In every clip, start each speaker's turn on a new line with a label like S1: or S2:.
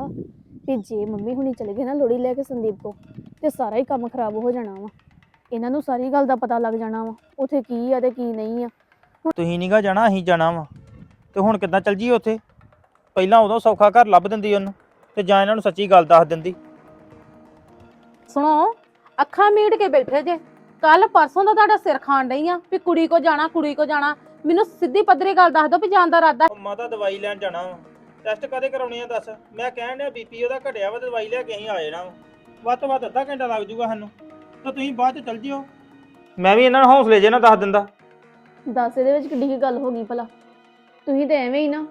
S1: ਵਾ ਕਿ ਜੇ ਮੰਮੀ ਹੁਣੀ ਚਲੇ ਗਏ ਨਾ ਲੋੜੀ ਲੈ ਕੇ ਸੰਦੀਪ ਕੋ ਤੇ ਸਾਰਾ ਹੀ ਕੰਮ ਖਰਾਬ ਹੋ ਜਾਣਾ ਵਾ। ਇਹਨਾਂ ਨੂੰ ਸਾਰੀ ਗੱਲ ਦਾ ਪਤਾ ਲੱਗ ਜਾਣਾ ਵਾ ਉਥੇ ਕੀ ਆ ਤੇ ਕੀ ਨਹੀਂ ਆ।
S2: ਤੁਸੀਂ ਨੀਗਾ ਜਾਣਾ ਅਸੀਂ ਜਾਣਾ ਵਾ। ਤੇ ਹੁਣ ਕਿੱਦਾਂ ਚੱਲ ਜੀਏ ਉੱਥੇ? ਪਹਿਲਾਂ ਉਦੋਂ ਸੌਖਾ ਘਰ ਲੱਭ ਦਿੰਦੀ ਉਹਨੂੰ ਤੇ ਜਾਂ ਇਹਨਾਂ ਨੂੰ ਸੱਚੀ ਗੱਲ ਦੱਸ ਦਿੰਦੀ।
S3: ਸੁਣੋ ਅੱਖਾਂ ਮੀਟ ਕੇ ਬੈਠੇ ਜੇ। ਕੱਲ ਪਰਸੋਂ ਦਾ ਤੁਹਾਡਾ ਸਿਰ ਖਾਣ ਡਈ ਆ ਵੀ ਕੁੜੀ ਕੋ ਜਾਣਾ ਕੁੜੀ ਕੋ ਜਾਣਾ। ਮੈਨੂੰ ਸਿੱਧੀ ਪੱਧਰੀ ਗੱਲ ਦੱਸ ਦਿਓ ਵੀ ਜਾਣ ਦਾ ਇਰਾਦਾ।
S2: ਮਾਤਾ ਦਵਾਈ ਲੈਣ ਜਾਣਾ ਵਾ। ਟੈਸਟ ਕਦੇ ਕਰਾਉਣੇ ਆ ਦੱਸ? ਮੈਂ ਕਹਿਣ ਡਿਆ ਬੀਪੀ ਉਹਦਾ ਘਟਿਆ ਵਾ ਤੇ ਦਵਾਈ ਲੈ ਕੇ ਅਸੀਂ ਆ ਜਾਣਾ ਵਾ। ਵੱਧ ਤੋਂ ਵੱਧ ਅੱਧਾ ਘੰਟਾ ਲੱਗ ਜੂਗਾ ਸਾਨੂੰ। ਤਾਂ ਤੁਸੀਂ ਬਾਅਦ ਚ ਚੱਲ ਜਿਓ। ਮੈਂ ਵੀ ਇਹਨਾਂ ਨੂੰ ਹੌਸਲੇ ਜੇ ਨਾ ਦੱਸ ਦਿੰਦਾ।
S1: ਦੱਸ ਇਹਦੇ ਵਿੱਚ ਕਿੱਡੀ ਕੀ ਗੱਲ ਹੋ ਗਈ ਭਲਾ। ਤੁਸੀਂ ਤੇ ਐਵੇਂ ਹੀ ਨਾ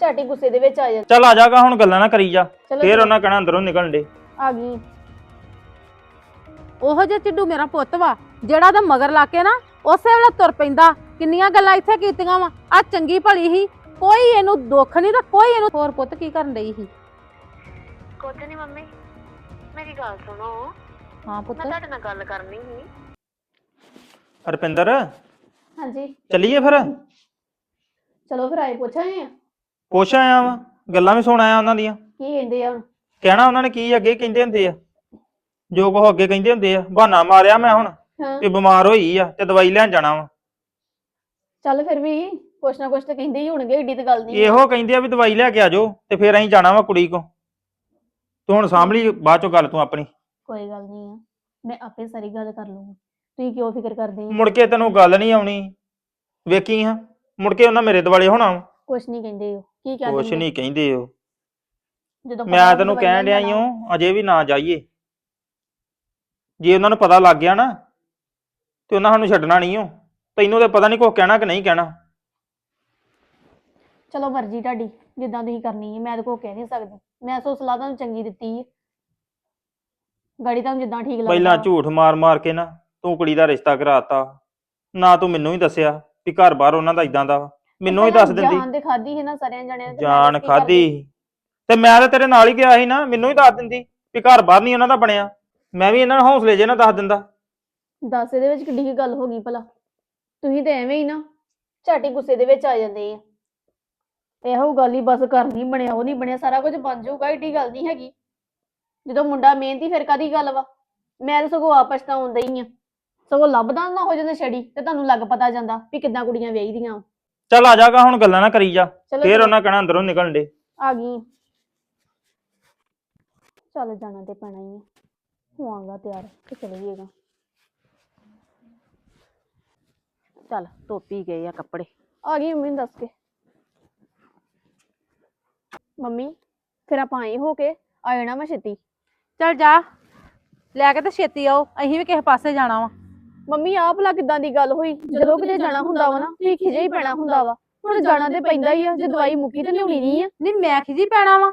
S1: ਝਾਟੀ ਗੁੱਸੇ ਦੇ ਵਿੱਚ ਆ ਜਾਂਦੇ।
S2: ਚੱਲ ਆ ਜਾਗਾ ਹੁਣ ਗੱਲਾਂ ਨਾ ਕਰੀ ਜਾ।
S1: ਚਲੋ
S2: ਫੇਰ ਉਹਨਾਂ ਕਹਿਣਾ ਅੰਦਰੋਂ ਨਿਕਲਣ ਦੇ।
S1: ਆ ਗਈ।
S3: ਉਹੋ ਜਿਹਾ ਚਿੱਡੂ ਮੇਰਾ ਪੁੱਤ ਵਾ ਜਿਹੜਾ ਦਾ ਮਗਰ ਲਾ ਕੇ ਨਾ ਉਸੇ ਵੇਲੇ ਤੁਰ ਪੈਂਦਾ। ਕਿੰਨੀਆਂ ਗੱਲਾਂ ਇੱਥੇ ਕੀਤੀਆਂ ਵਾ। ਆ ਚੰਗੀ ਭਲੀ ਹੀ ਕੋਈ ਇਹਨੂੰ ਦੁੱਖ ਨਹੀਂ ਤਾਂ ਕੋਈ ਇਹਨੂੰ ਹੋਰ ਪੁੱਤ ਕੀ ਕਰਨ ਡਈ ਸੀ?
S4: ਕੁਝ ਨਹੀਂ ਮੰਮੀ ਮੇਰੀ ਗੱਲ ਸੁਣੋ।
S3: ਹਾਂ ਪੁੱਤ।
S4: ਮੈਂ ਤੁਹਾਡੇ ਨਾਲ ਗੱਲ ਕਰਨੀ ਸੀ।
S2: ਰਪਿੰਦਰ
S1: ਹਾਂਜੀ।
S2: ਚੱਲੀਏ ਫਿਰ?
S1: ਚਲੋ ਫਿਰ ਆਏ ਪੁੱਛਾਂਗੇ
S2: ਪੁੱਛ ਆਇਆ ਵਾ ਗੱਲਾਂ ਵੀ ਸੁਣ ਆਇਆ ਉਹਨਾਂ ਦੀਆਂ।
S1: ਕੀ ਕਹਿੰਦੇ ਆ? ਹੁਣ
S2: ਕਹਿਣਾ ਉਹਨਾਂ ਨੇ ਕੀ ਅੱਗੇ ਕਹਿੰਦੇ ਹੁੰਦੇ ਆ। ਜੋ ਕੋ ਅੱਗੇ ਕਹਿੰਦੇ ਹੁੰਦੇ ਆ। ਬਹਾਨਾ ਮਾਰਿਆ ਮੈਂ ਹੁਣ
S1: ਹਾਂ।
S2: ਬਿਮਾਰ ਹੋਈ ਆ ਤੇ ਦਵਾਈ ਲੈਣ ਜਾਣਾ ਵਾ।
S1: ਚੱਲ ਫਿਰ ਵੀ। ਕੁਛ ਨਾ ਕੁਛ ਤਾਂ ਕਹਿੰਦੇ ਹੀ ਹੋਣਗੇ ਏਡੀ ਤਾਂ ਗੱਲ ਨਹੀਂ
S2: ਇਹੋ ਕਹਿੰਦੇ ਆ ਵੀ ਦਵਾਈ ਲੈ ਕੇ ਆ ਜਾਓ ਤੇ ਫੇਰ ਅਸੀਂ ਜਾਣਾ ਵਾ ਕੁੜੀ ਕੋ। ਤੂੰ ਹੁਣ ਸਾਂਭ ਲਈ ਬਾਅਦ ਚੋਂ ਗੱਲ ਤੂੰ ਆਪਣੀ।
S1: ਕੋਈ ਗੱਲ ਨਹੀਂ ਆ ਮੈਂ ਆਪੇ ਸਾਰੀ ਗੱਲ ਕਰ ਲੂੰਗੀ। ਤੁਸੀਂ ਕਿਉਂ ਫਿਕਰ ਕਰਦੇ ਹੋ?
S2: ਮੁੜ ਕੇ ਤੈਨੂੰ ਗੱਲ ਨਹੀਂ ਆਉਣੀ। ਵੇਖੀ ਹਾਂ ਮੁੜ ਕੇ ਉਹਨਾਂ ਮੇਰੇ ਦੁਆਲੇ ਹੋਣਾ ਵਾ।
S1: ਕੁਛ ਨਹੀਂ ਕਹਿੰਦੇ ਹੋ ਕੀ ਕਹਿ
S2: ਕੁਛ? ਨਹੀਂ ਕਹਿੰਦੇ ਉਹ।
S1: ਜਦੋਂ
S2: ਮੈਂ ਤੈਨੂੰ ਕਹਿਣ ਡਿਆ। ਈ ਅਜੇ ਵੀ ਨਾ ਜਾਈਏ। ਜੇ ਉਹਨਾਂ ਨੂੰ ਪਤਾ ਲੱਗ ਗਿਆ ਨਾ ਤੇ ਉਹਨਾਂ ਸਾਨੂੰ ਛੱਡਣਾ ਨਹੀਂ ਓ ਤੈਨੂੰ ਤੇ ਪਤਾ ਨਹੀਂ ਕੁਛ ਕਹਿਣਾ ਕਿ ਨਹੀਂ ਕਹਿਣਾ।
S1: ਚਲੋ ਮਰਜ਼ੀ ਤੁਹਾਡੀ ਜਿੱਦਾਂ ਤੁਸੀਂ ਕਰਨੀ ਹੈ ਮੈਂ ਤਾਂ ਕੋ ਕਹਿ ਨਹੀਂ ਸਕਦੀ। ਮੈਂ ਸੋ ਸਲਾਹ ਤੁਹਾਨੂੰ ਚੰਗੀ ਦਿੱਤੀ ਹੈ। ਗਾੜੀ ਤੁਹਾਨੂੰ ਜਿੱਦਾਂ ਠੀਕ ਲੱਗਦਾ।
S2: ਪਹਿਲਾਂ ਝੂਠ ਮਾਰ ਮਾਰ ਕੇ ਨਾ ਤੂੰ ਕੁੜੀ ਦਾ ਰਿਸ਼ਤਾ ਕਰਾਤਾ। ਨਾ ਤੂੰ ਮੈਨੂੰ ਹੀ ਦੱਸਿਆ ਵੀ ਘਰ ਬਾਹਰ ਉਹਨਾਂ ਦਾ ਇਦਾਂ ਦਾ ਵਾ। ਮੈਨੂੰ ਹੀ ਦੱਸ ਦਿੰਦੀ।
S1: ਜਾਨ ਤੇ ਖਾਦੀ ਹੈ ਨਾ ਸਾਰਿਆਂ ਜਣਿਆਂ ਤੇ ਮੈਂ
S2: ਜਾਨ ਖਾਦੀ ਤੇ ਮੈਂ ਤਾਂ ਤੇਰੇ ਨਾਲ ਹੀ ਗਿਆ ਸੀ ਨਾ ਮੈਨੂੰ ਹੀ ਦੱਸ ਦਿੰਦੀ ਵੀ ਘਰ ਬਾਹਰ ਨਹੀਂ ਉਹਨਾਂ ਦਾ ਬਣਿਆ। ਮੈਂ ਵੀ ਇਹਨਾਂ ਨੂੰ ਹੌਸਲੇ ਜੇ ਨਾ ਦੱਸ ਦਿੰਦਾ?
S1: ਦੱਸ ਇਹਦੇ ਵਿੱਚ ਕਿੱਡੀ ਕੀ ਗੱਲ ਹੋ ਗਈ ਭਲਾ। ਤੁਸੀਂ ਤੇ ਐਵੇਂ ਹੀ ਨਾ ਝਾਟੀ ਗੁੱਸੇ ਦੇ ਵਿੱਚ ਆ ਜਾਂਦੇ ਆ। ਇਹੋ ਗੱਲ ਹੀ ਬਸ ਘਰ ਨਹੀਂ ਬਣਿਆ ਉਹ ਨਹੀਂ ਬਣਿਆ ਸਾਰਾ ਕੁਝ ਬਣ ਜਾਊਗਾ ਏਡੀ ਗੱਲ ਨਹੀਂ ਹੈਗੀ। ਜਦੋਂ ਮੁੰਡਾ ਮਿਹਨਤੀ ਫਿਰ ਕਾਦੀ ਗੱਲ ਵਾ? ਮੈਂ ਤਾਂ ਸਗੋਂ ਆਪ ਪਛਤਾਉਂਦਾ ਹੀ ਆ। ਸਗੋਂ ਲੱਭਦਾ ਨਾ ਹੋ ਜਾਂਦਾ ਛੜੀ ਤੇ ਤੁਹਾਨੂੰ ਲੱਗ ਪਤਾ ਜਾਂਦਾ ਵੀ ਕਿੱਦਾਂ ਕੁੜੀਆਂ ਵਿਆਹੀਦੀਆਂ ਵਾਂ।
S2: ਚੱਲ ਆ ਜਾਗਾ ਹੁਣ ਗੱਲਾਂ ਨਾ ਕਰੀ ਜਾ।
S1: ਚਲੋ
S2: ਫੇਰ
S1: ਚਲੋ,
S2: ਉਹਨਾਂ ਕਹਿਣਾ ਅੰਦਰੋਂ ਨਿਕਲਣ ਦੇ।
S1: ਆ ਗਈ। ਚੱਲ ਜਾਣਾ ਤੇ ਪੈਣਾ ਹੀ ਆ। ਹੋਵਾਂਗਾ ਤਿਆਰ ਤੇ ਚਲੀਏਗਾ
S3: ਚੱਲ ਧੋਪੀ ਗਏ ਆ ਕੱਪੜੇ।
S1: ਆ ਗਈ ਮੰਮੀ ਨੂੰ ਦੱਸ ਕੇ। ਮੰਮੀ ਫਿਰ ਆਪਾਂ ਆਏ ਹੋ ਕੇ ਆ ਜਾਣਾ ਮੈਂ ਛੇਤੀ।
S3: ਚੱਲ ਜਾ ਲੈ ਕੇ ਤੇ ਛੇਤੀ ਆਓ ਅਸੀਂ ਵੀ ਕਿਸੇ ਪਾਸੇ ਜਾਣਾ ਵਾ।
S1: ਮੰਮੀ ਆਹ ਭਲਾ ਕਿਦਾਂ ਦੀ ਗੱਲ ਹੋਈ? ਜਦੋਂ ਕਿਤੇ ਜਾਣਾ ਹੁੰਦਾ ਵਾ ਨਾ ਠੀਕ ਖਿਜੇ ਹੀ ਪੈਣਾ ਹੁੰਦਾ ਵਾ। ਹੁਣ ਜਾਣਾ ਤੇ ਪੈਂਦਾ ਹੀ ਆ ਜੇ ਦਵਾਈ ਮੁੱਕੀ ਤੇ ਲਿਆਉਣੀ ਨਹੀਂ ਆ।
S3: ਨਹੀਂ ਮੈਂ ਖਿਜੀ ਪੈਣਾ ਵਾ।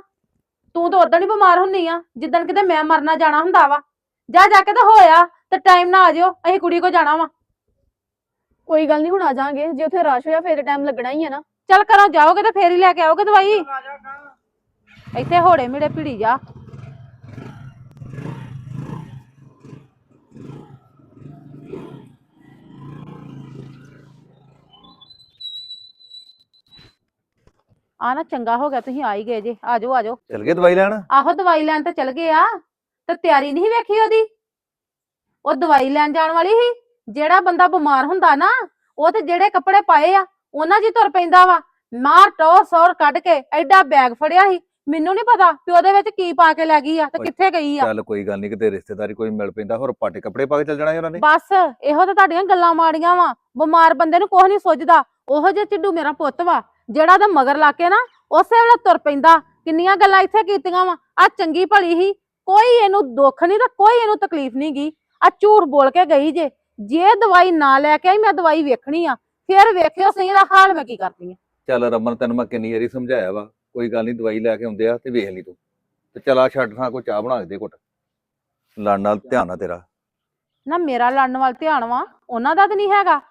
S3: ਤੂੰ ਤਾਂ ਉਦੋਂ ਹੀ ਬਿਮਾਰ ਹੁੰਨੀ ਆ ਜਿੱਦਣ ਕਿਤੇ ਮੈਂ ਮਰਨਾ ਜਾਣਾ ਹੁੰਦਾ ਵਾ। ਜਾ ਜਾ ਕੇ ਤਾਂ ਹੋਇਆ ਤੇ ਟਾਈਮ ਨਾ ਆ ਜਿਓ ਅਸੀਂ ਕੁੜੀ ਕੋ ਜਾਣਾ ਵਾ।
S1: ਕੋਈ ਗੱਲ ਨਹੀਂ ਹੁਣ ਆ ਜਾਾਂਗੇ। ਜੇ ਉੱਥੇ ਰਸ਼ ਹੋਇਆ ਫੇਰ ਟਾਈਮ ਲੱਗਣਾ ਹੀ ਆ ਨਾ।
S3: ਚੱਲ ਘਰੋਂ ਜਾਓਗੇ ਤੇ ਫੇਰ ਹੀ ਲੈ ਕੇ ਆਓਗੇ ਦਵਾਈ। ਇੱਥੇ ਹੋੜੇ ਮਿੜੇ ਭਿੜੀ ਜਾ। ਆ ਨਾ ਚੰਗਾ ਹੋ ਗਿਆ ਤੁਸੀਂ ਆ ਹੀ ਗਏ ਜੇ। ਆਜੋ ਆਜੋ।
S5: ਚਲ ਗਏ ਦਵਾਈ ਲੈਣ?
S3: ਆਹੋ ਦਵਾਈ ਲੈਣ ਤਾਂ ਚਲ ਗਏ ਆ। ਤੇ ਤਿਆਰੀ ਨਹੀਂ ਵੇਖੀ ਉਹਦੀ? ਉਹ ਦਵਾਈ ਲੈਣ ਜਾਣ ਵਾਲੀ ਸੀ। ਜਿਹੜਾ ਬੰਦਾ ਬਿਮਾਰ ਹੁੰਦਾ ਨਾ ਉਹ ਤੇ ਜਿਹੜੇ ਕੱਪੜੇ ਪਾਏ ਆ ਉਹਨਾਂ ਹੀ ਤੁਰ ਪੈਂਦਾ ਵਾ। ਮਾਰ ਟੋ ਸੌਰ ਕੱਢ ਕੇ ਐਡਾ ਬੈਗ ਫੜਿਆ ਸੀ। ਮੈਨੂੰ ਨਹੀਂ ਪਤਾ ਕਿ ਉਹਦੇ ਵਿੱਚ ਕੀ ਪਾ ਕੇ ਲੈ ਗਈ ਆ ਤੇ
S5: ਓਏ,
S3: ਕਿੱਥੇ ਗਈ ਆ।
S5: ਚੱਲ ਕੋਈ ਗੱਲ ਨਹੀਂ ਕਿਤੇ ਰਿਸ਼ਤੇਦਾਰੀ ਕੋਈ ਮਿਲ ਪੈਂਦਾ ਹੋਰ ਪਾਟੇ ਕੱਪੜੇ ਪਾ ਕੇ ਚੱਲ ਜਾਣਾ ਸੀ ਉਹਨਾਂ ਨੇ।
S3: ਬਸ ਇਹੋ ਤਾਂ ਤੁਹਾਡੀਆਂ ਗੱਲਾਂ ਮਾੜੀਆਂ ਵਾ। ਬਿਮਾਰ ਬੰਦੇ ਨੂੰ ਕੁਝ ਨਹੀਂ ਸੁੱਝਦਾ ਉਹੋ ਜਿਹਾ ਚਿੱਡੂ ਮੇਰਾ ਪੁੱਤ ਵਾ ਜਿਹੜਾ ਦਾ ਮਗਰ ਲਾ ਕੇ ਨਾ ਉਸੇ ਵੇਲੇ ਤੁਰ ਪੈਂਦਾ। ਕਿੰਨੀਆਂ ਗੱਲਾਂ ਇੱਥੇ ਕੀਤੀਆਂ ਵਾ। ਆ ਚੰਗੀ ਭਲੀ ਹੀ ਕੋਈ ਇਹਨੂੰ ਦੁੱਖ ਨਹੀਂ ਤੇ ਕੋਈ ਇਹਨੂੰ ਤਕਲੀਫ ਨਹੀਂ ਗਈ। ਆ ਝੂਠ ਬੋਲ ਕੇ ਗਈ ਜੇ। ਜੇ ਦਵਾਈ ਨਾ ਲੈ ਕੇ ਆਈ ਮੈਂ ਦਵਾਈ ਵੇਖਣੀ ਆ। ਫੇਰ ਵੇਖਿਓ ਸਹੀ ਦਾ ਹਾਲ ਮੈਂ ਕੀ ਕਰਦੀ ਆ।
S5: ਚੱਲ ਰਮਨ ਤੈਨੂੰ ਮੈਂ ਕਿੰਨੀ ਵਾਰੀ ਸਮਝਾਇਆ ਵਾ। ਕੋਈ ਗੱਲ ਨਹੀਂ ਦਵਾਈ ਲੈ ਕੇ ਆਉਂਦੇ ਆ ਤੇ ਵੇਖ ਲਈ ਤੂੰ। ਤੇ ਚੱਲ ਆ ਛੱਡ ਥਾਂ ਕੋਈ ਚਾਹ ਬਣਾ ਕੇ ਦੇ ਘੁੱਟ। ਲੜ ਨਾਲ ਧਿਆਨ ਆ ਤੇਰਾ।
S3: ਨਾ ਮੇਰਾ ਲੜਨ ਵੱਲ ਧਿਆਨ ਵਾ ਉਹਨਾਂ ਦਾ ਤਾਂ ਨਹੀਂ ਹੈਗਾ।